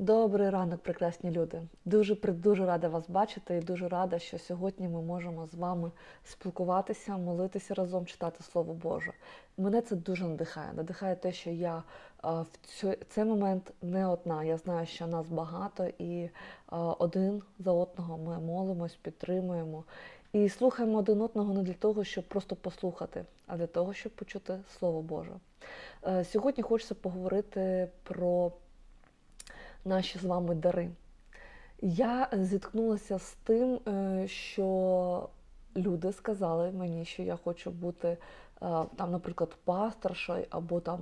Добрий ранок, прекрасні люди. Дуже дуже рада вас бачити і дуже рада, що сьогодні ми можемо з вами спілкуватися, молитися разом, читати Слово Боже. Мене це дуже надихає. Надихає те, що я в цей момент не одна. Я знаю, що нас багато, і один за одного ми молимось, підтримуємо і слухаємо один одного не для того, щоб просто послухати, а для того, щоб почути Слово Боже. Е, Сьогодні хочеться поговорити про наші з вами дари. Я зіткнулася з тим, е, що люди сказали мені, що я хочу бути е, там, наприклад, пасторшою або там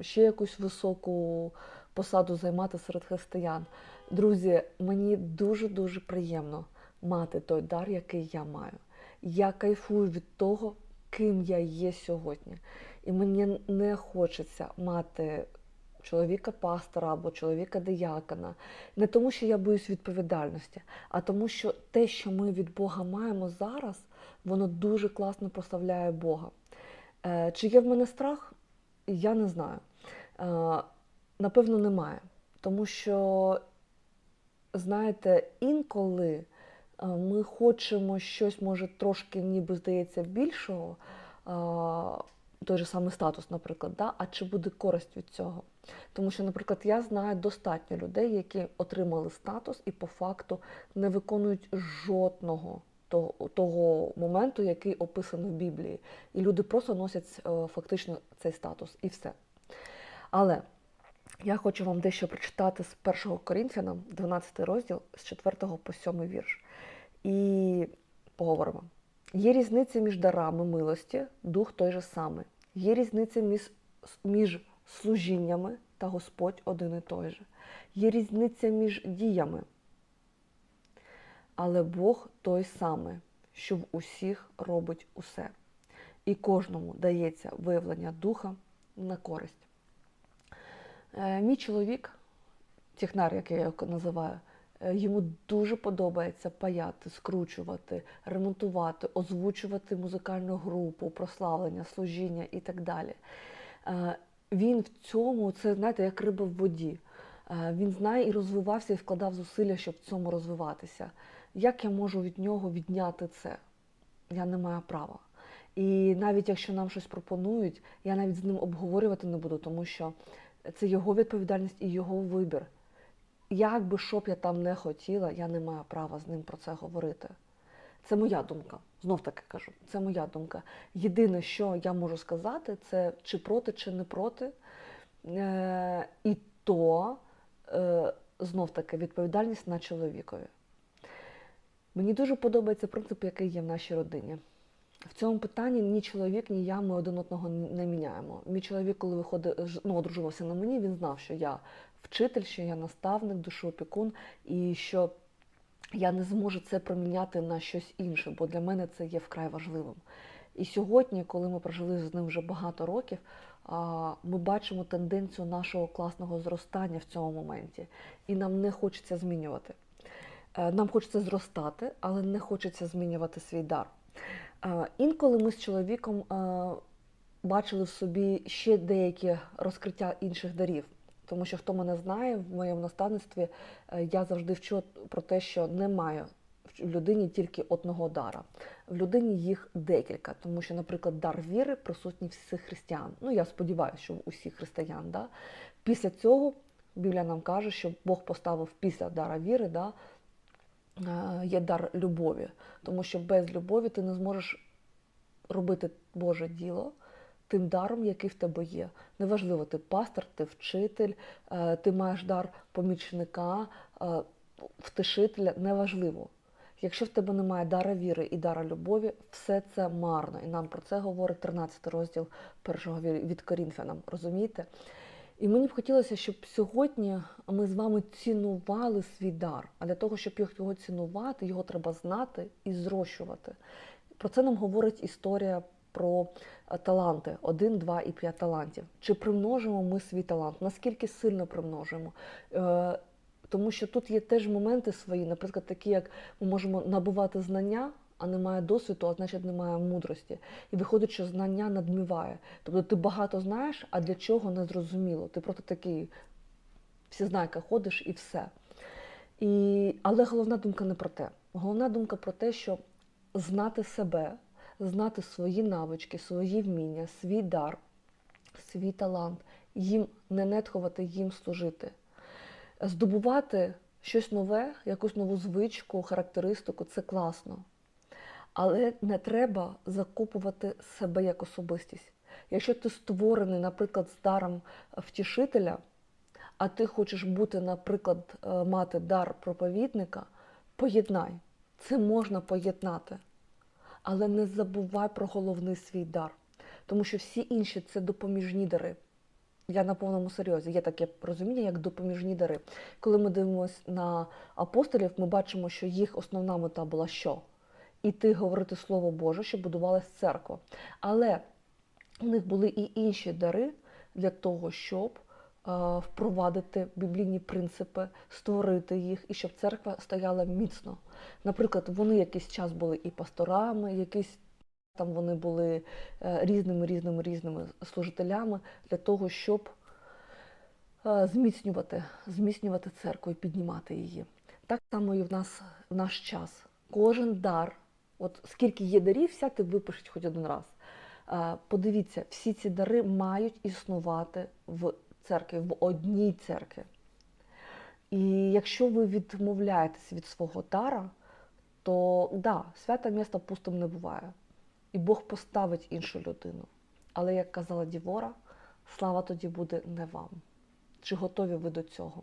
ще якусь високу посаду займати серед християн. Друзі, мені дуже-дуже приємно мати той дар, який я маю. Я кайфую від того, ким я є сьогодні. І мені не хочеться мати чоловіка пастора або чоловіка диякона. Не тому, що я боюсь відповідальності, а тому, що те, що ми від Бога маємо зараз, воно дуже класно прославляє Бога. Е, Чи є в мене страх? Я не знаю. Е, Напевно, немає. Тому що, знаєте, інколи е, ми хочемо щось, може, трошки, ніби здається, більшого, той же самий статус, наприклад, да? а чи буде користь від цього? Тому що, наприклад, я знаю достатньо людей, які отримали статус і по факту не виконують жодного того, того моменту, який описаний в Біблії. І люди просто носять е, фактично цей статус і все. Але я хочу вам дещо прочитати з 1 Корінфянам, 12 розділ, з 4 по 7 вірш. І поговоримо. Є різниця між дарами милості, дух той же самий. Є різниця між, між служіннями та Господь один і той же. Є різниця між діями. Але Бог той самий, що в усіх робить усе. І кожному дається виявлення духа на користь. Е, Мій чоловік, технар, як я його називаю, е, йому дуже подобається паяти, скручувати, ремонтувати, озвучувати музикальну групу, прославлення, служіння і так далі. Він в цьому, це знаєте, як риба в воді. Е, Він знає і розвивався, і вкладав зусилля, щоб в цьому розвиватися. Як я можу від нього відняти це? Я не маю права. І навіть якщо нам щось пропонують, я навіть з ним обговорювати не буду, тому що це його відповідальність і його вибір. Як би що б я там не хотіла, я не маю права з ним про це говорити. Це моя думка. Знов таки кажу, це моя думка. Єдине, що я можу сказати, це чи проти, чи не проти. Е, і то е, знов таки відповідальність на чоловікові. Мені дуже подобається принцип, який є в нашій родині. В цьому питанні ні чоловік, ні я ми один одного не міняємо. Мій чоловік, коли виходив, ну, одружувався на мені, він знав, що я вчитель, що я наставник, душоопікун, і що я не зможу це проміняти на щось інше, бо для мене це є вкрай важливим. І сьогодні, коли ми прожили з ним вже багато років, ми бачимо тенденцію нашого класного зростання в цьому моменті, і нам не хочеться змінювати. Е, Нам хочеться зростати, але не хочеться змінювати свій дар. Е, Інколи ми з чоловіком е, бачили в собі ще деякі розкриття інших дарів. Тому що хто мене знає, в моєму наставництві е, я завжди вчу про те, що немає в людині тільки одного дара. В людині їх декілька, тому що, наприклад, дар віри присутній всіх християн. Ну, я сподіваюся, що усіх християн. Да? Після цього Біблія нам каже, що Бог поставив після дара віри, да, е, є дар любові. Тому що без любові ти не зможеш робити Боже діло тим даром, який в тебе є. Неважливо, ти пастор, ти вчитель, е, ти маєш дар помічника, е, втишителя, неважливо. Якщо в тебе немає дара віри і дара любові, все це марно. І нам про це говорить 13 розділ першого від Корінфянам. Розумієте? І мені б хотілося, щоб сьогодні ми з вами цінували свій дар. А для того, щоб його цінувати, його треба знати і зрощувати. Про це нам говорить історія про е, таланти: 1, 2 і 5 талантів. Чи примножимо ми свій талант? Наскільки сильно примножимо? Е, Тому що тут є теж моменти свої, наприклад, такі, як ми можемо набувати знання, а немає досвіду, а значить немає мудрості. І виходить, що знання надміває. Тобто ти багато знаєш, а для чого не зрозуміло. Ти просто такий всі знайка ходиш і все. І, але головна думка не про те. Головна думка про те, що знати себе, знати свої навички, свої вміння, свій дар, свій талант, їм не нетхувати, їм служити. Здобувати щось нове, якусь нову звичку, характеристику це класно. Але не треба закопувати себе як особистість. Якщо ти створений, наприклад, з даром втішителя, а ти хочеш бути, наприклад, е, мати дар проповідника, поєднай. Це можна поєднати. Але не забувай про головний свій дар. Тому що всі інші це допоміжні дари. Я на повному серйозі. Є таке розуміння, як допоміжні дари. Коли ми дивимося на апостолів, ми бачимо, що їх основна мета була що? Іти говорити Слово Боже, щоб будувалась церква. Але у них були і інші дари для того, щоб впровадити біблійні принципи, створити їх, і щоб церква стояла міцно. Наприклад, вони якийсь час були і пасторами, якийсь там вони були е, різними різними різними служителями для того, щоб е, зміцнювати, зміцнювати церкву і піднімати її. Так само і в нас в наш час. Кожен дар, от скільки є дарів, сядьте, випишіть хоч один раз. Е, Подивіться, всі ці дари мають існувати в церкві, в одній церкві. І якщо ви відмовляєтесь від свого дара, то да, святе місто пустим не буває. І Бог поставить іншу людину. Але, як казала Дівора, слава тоді буде не вам. Чи готові ви до цього?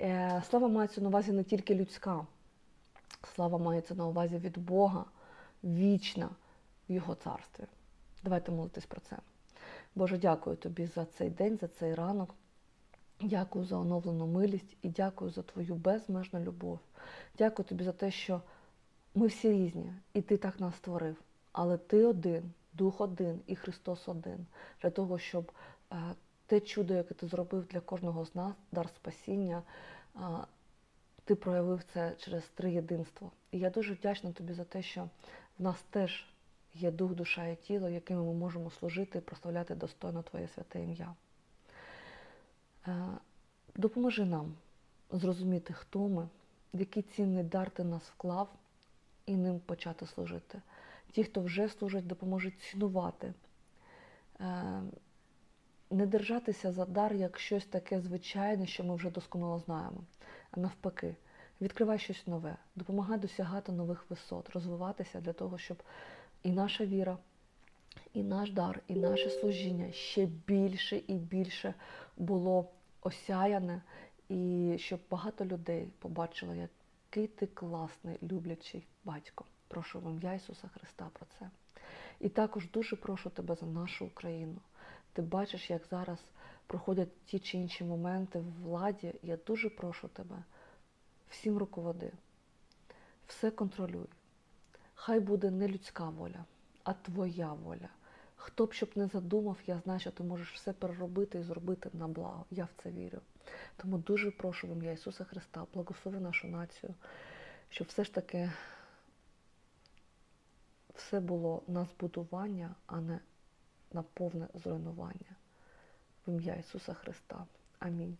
Е, Слава мається на увазі не тільки людська, слава мається на увазі від Бога, вічна в Його царстві. Давайте молитись про це. Боже, дякую тобі за цей день, за цей ранок. Дякую за оновлену милість і дякую за твою безмежну любов. Дякую тобі за те, що ми всі різні, і ти так нас створив. Але ти один, Дух один і Христос один, для того, щоб е, те чудо, яке ти зробив для кожного з нас, дар спасіння, ти проявив це через триєдинство. І я дуже вдячна тобі за те, що в нас теж є дух, душа і тіло, якими ми можемо служити і прославляти достойно Твоє святе ім'я. Е, Допоможи нам зрозуміти, хто ми, який цінний дар ти нас вклав, і ним почати служити. Ті, хто вже служить, допоможуть цінувати, Е, не держатися за дар як щось таке звичайне, що ми вже досконало знаємо. А навпаки, відкривай щось нове, допомагай досягати нових висот, розвиватися для того, щоб і наша віра, і наш дар, і наше служіння ще більше і більше було осяяне, і щоб багато людей побачило, який ти класний, люблячий батько. Прошу в ім'я Ісуса Христа про це. І також дуже прошу тебе за нашу Україну. Ти бачиш, як зараз проходять ті чи інші моменти в владі. Я дуже прошу тебе, всім руководи, все контролюй. Хай буде не людська воля, а твоя воля. Хто б щоб не задумав, я знаю, що ти можеш все переробити і зробити на благо. Я в це вірю. Тому дуже прошу в ім'я Ісуса Христа, благослови нашу націю, щоб все ж таки все було на збудування, а не на повне зруйнування. В ім'я Ісуса Христа. Амінь.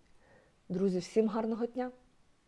Друзі, всім гарного дня!